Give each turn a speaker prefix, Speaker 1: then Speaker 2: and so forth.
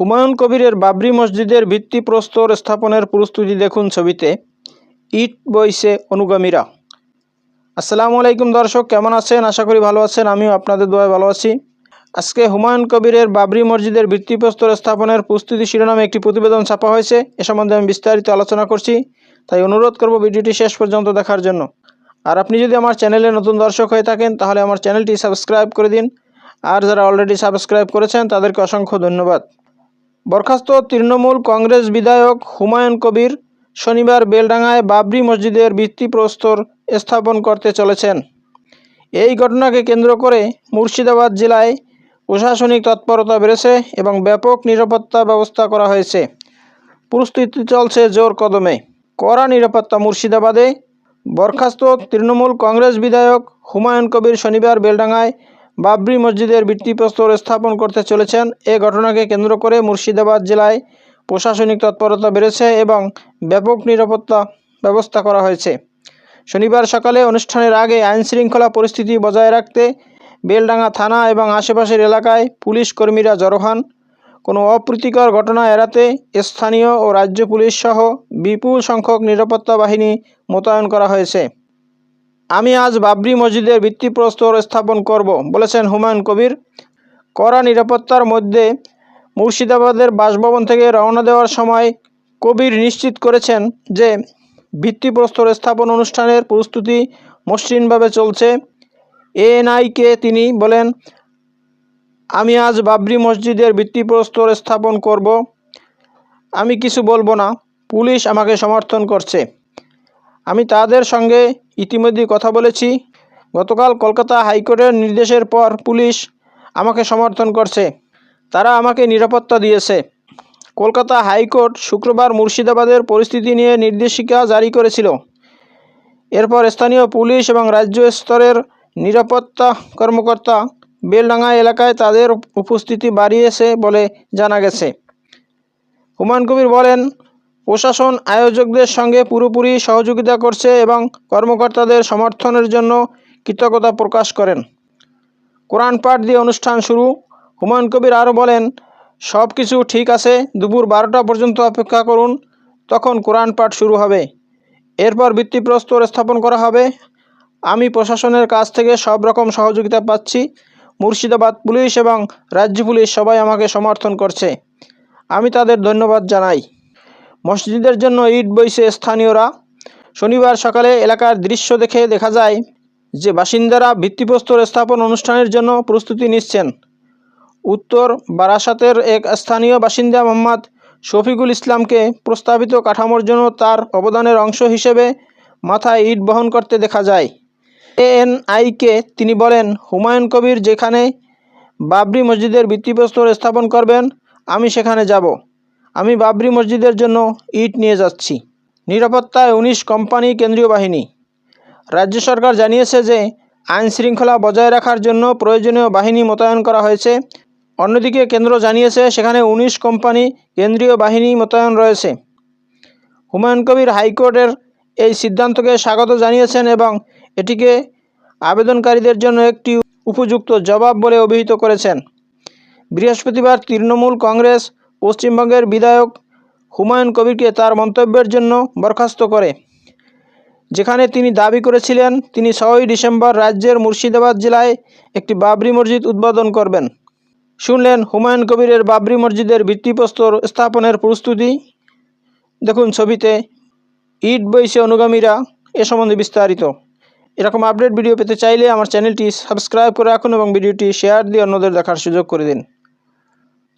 Speaker 1: হুমায়ুন কবিরের বাবরি মসজিদের ভিত্তিপ্রস্তর স্থাপনের প্রস্তুতি দেখুন ছবিতে। ইট বইছে অনুগামীরা। আসসালামু আলাইকুম দর্শক, কেমন আছেন? আশা করি ভালো আছেন, আমিও আপনাদের দোয়ায় ভালো আছি। আজকে হুমায়ুন কবিরের বাবরি মসজিদের ভিত্তিপ্রস্তর স্থাপনের প্রস্তুতি শিরোনামে একটি প্রতিবেদন ছাপা হয়েছে। এ সম্বন্ধে আমি বিস্তারিত আলোচনা করছি, তাই অনুরোধ করব ভিডিওটি শেষ পর্যন্ত দেখার জন্য। আর আপনি যদি আমার চ্যানেলে নতুন দর্শক হয়ে থাকেন, তাহলে আমার চ্যানেলটি সাবস্ক্রাইব করে দিন। আর যারা অলরেডি সাবস্ক্রাইব করেছেন, তাদেরকে অসংখ্য ধন্যবাদ। বরখাস্ত তৃণমূল কংগ্রেস বিধায়ক হুমায়ুন কবির শনিবার বেলডাঙায় বাবরি মসজিদের ভিত্তিপ্রস্তর স্থাপন করতে চলেছেন। এই ঘটনাকে কেন্দ্র করে মুর্শিদাবাদ জেলায় প্রশাসনিক তৎপরতা বেড়েছে এবং ব্যাপক নিরাপত্তা ব্যবস্থা করা হয়েছে। প্রস্তুতি চলছে জোর কদমে। কড়া নিরাপত্তা মুর্শিদাবাদে বরখাস্ত তৃণমূল কংগ্রেস বিধায়ক হুমায়ুন কবির শনিবার বেলডাঙায় বাবরি মসজিদের ভিত্তিপ্রস্তর স্থাপন করতে চলেছেন। এ ঘটনাকে কেন্দ্র করে মুর্শিদাবাদ জেলায় প্রশাসনিক তৎপরতা বেড়েছে এবং ব্যাপক নিরাপত্তা ব্যবস্থা করা হয়েছে। শনিবার সকালে অনুষ্ঠানের আগে আইনশৃঙ্খলা পরিস্থিতি বজায় রাখতে বেলডাঙ্গা থানা এবং আশেপাশের এলাকায় পুলিশ কর্মীরা জড়ো হন। কোনো অপ্রীতিকর ঘটনা এড়াতে স্থানীয় ও রাজ্য পুলিশ সহ বিপুল সংখ্যক নিরাপত্তা বাহিনী মোতায়েন করা হয়েছে। আমি আজ বাবরি মসজিদের ভিত্তিপ্রস্তর স্থাপন করব, বলেছেন হুমায়ুন কবির। কড়া নিরাপত্তার মধ্যে মুর্শিদাবাদের বাসভবন থেকে রওনা দেওয়ার সময় কবির নিশ্চিত করেছেন যে ভিত্তিপ্রস্তর স্থাপন অনুষ্ঠানের প্রস্তুতি মসৃণভাবে চলছে। এএনআইকে তিনি বলেন, আমি আজ বাবরি মসজিদের ভিত্তিপ্রস্তর স্থাপন করব। আমি কিছু বলব না। পুলিশ আমাকে সমর্থন করছে। আমি তাদের সঙ্গে ইতিমধ্যে কথা বলেছি। গতকাল কলকাতা হাইকোর্টের নির্দেশের পর পুলিশ আমাকে সমর্থন করছে। তারা আমাকে নিরাপত্তা দিয়েছে। কলকাতা হাইকোর্ট শুক্রবার মুর্শিদাবাদের পরিস্থিতি নিয়ে নির্দেশিকা জারি করেছিল। এরপর স্থানীয় পুলিশ এবং রাজ্য স্তরের নিরাপত্তা কর্মকর্তা বেলডাঙ্গা এলাকায় তাদের উপস্থিতি বাড়িয়েছে বলে জানা গেছে। হুমায়ুন কবির বলেন প্রশাসন আয়োজকদের সঙ্গে পুরোপুরি সহযোগিতা করছে এবং কর্মকর্তাদের সমর্থনের জন্য কৃতজ্ঞতা প্রকাশ করেন। কোরআন পাঠ দিয়ে অনুষ্ঠান শুরু। হুমায়ুন কবির আরও বলেন সব কিছু ঠিক আছে, দুপুর বারোটা পর্যন্ত অপেক্ষা করুন, তখন কোরআন পাঠ শুরু হবে। এরপর ভিত্তিপ্রস্তর স্থাপন করা হবে। আমি প্রশাসনের কাছ থেকে সব রকম সহযোগিতা পাচ্ছি। মুর্শিদাবাদ পুলিশ এবং রাজ্য পুলিশ সবাই আমাকে সমর্থন করছে। আমি তাদের ধন্যবাদ জানাই। মসজিদের জন্য ইট বইছে স্থানীয়রা। শনিবার সকালে এলাকার দৃশ্য দেখে দেখা যায় যে বাসিন্দারা ভিত্তিপ্রস্তর স্থাপন অনুষ্ঠানের জন্য প্রস্তুতি নিচ্ছেন। উত্তর বারাসাতের এক স্থানীয় বাসিন্দা মোহাম্মদ শফিকুল ইসলামকে প্রস্তাবিত কাঠামোর জন্য তার অবদানের অংশ হিসেবে মাথায় ইট বহন করতে দেখা যায়। এএনআইকে তিনি বলেন, হুমায়ুন কবির যেখানে বাবরি মসজিদের ভিত্তিপ্রস্তর স্থাপন করবেন, আমি সেখানে যাব। আমি বাবরি মসজিদের জন্য ইট নিয়ে যাচ্ছি। নিরাপত্তায় উনিশ কোম্পানি কেন্দ্রীয় বাহিনী। রাজ্য সরকার জানিয়েছে যে, আইন শৃঙ্খলা বজায় রাখার জন্য প্রয়োজনীয় বাহিনী মোতায়েন করা হয়েছে। অন্যদিকে কেন্দ্র জানিয়েছে, সেখানে উনিশ কোম্পানি কেন্দ্রীয় বাহিনী মোতায়েন রয়েছে। হুমায়ুন কবির হাইকোর্টের এই সিদ্ধান্তকে স্বাগত জানিয়েছেন এবং এটিকে আবেদনকারীদের জন্য একটি উপযুক্ত জবাব বলে অভিহিত করেছেন। বৃহস্পতিবার তৃণমূল কংগ্রেস পশ্চিমবঙ্গের বিধায়ক হুমায়ুন কবিরকে তার মন্তব্যের জন্য বরখাস্ত করে। যেখানে তিনি দাবি করেছিলেন, তিনি ছয়ই ডিসেম্বর রাজ্যের মুর্শিদাবাদ জেলায় একটি বাবরি মসজিদ উদ্বোধন করবেন। শুনলেন হুমায়ুন কবিরের বাবরি মসজিদের ভিত্তিপ্রস্তর স্থাপনের প্রস্তুতি? দেখুন ছবিতে ইট বইছে অনুগামীরা এ সম্বন্ধে বিস্তারিত। এরকম আপডেট ভিডিও পেতে চাইলে আমার চ্যানেলটি সাবস্ক্রাইব করে রাখুন এবং ভিডিওটি শেয়ার দিয়ে অন্যদের দেখার সুযোগ করে দিন।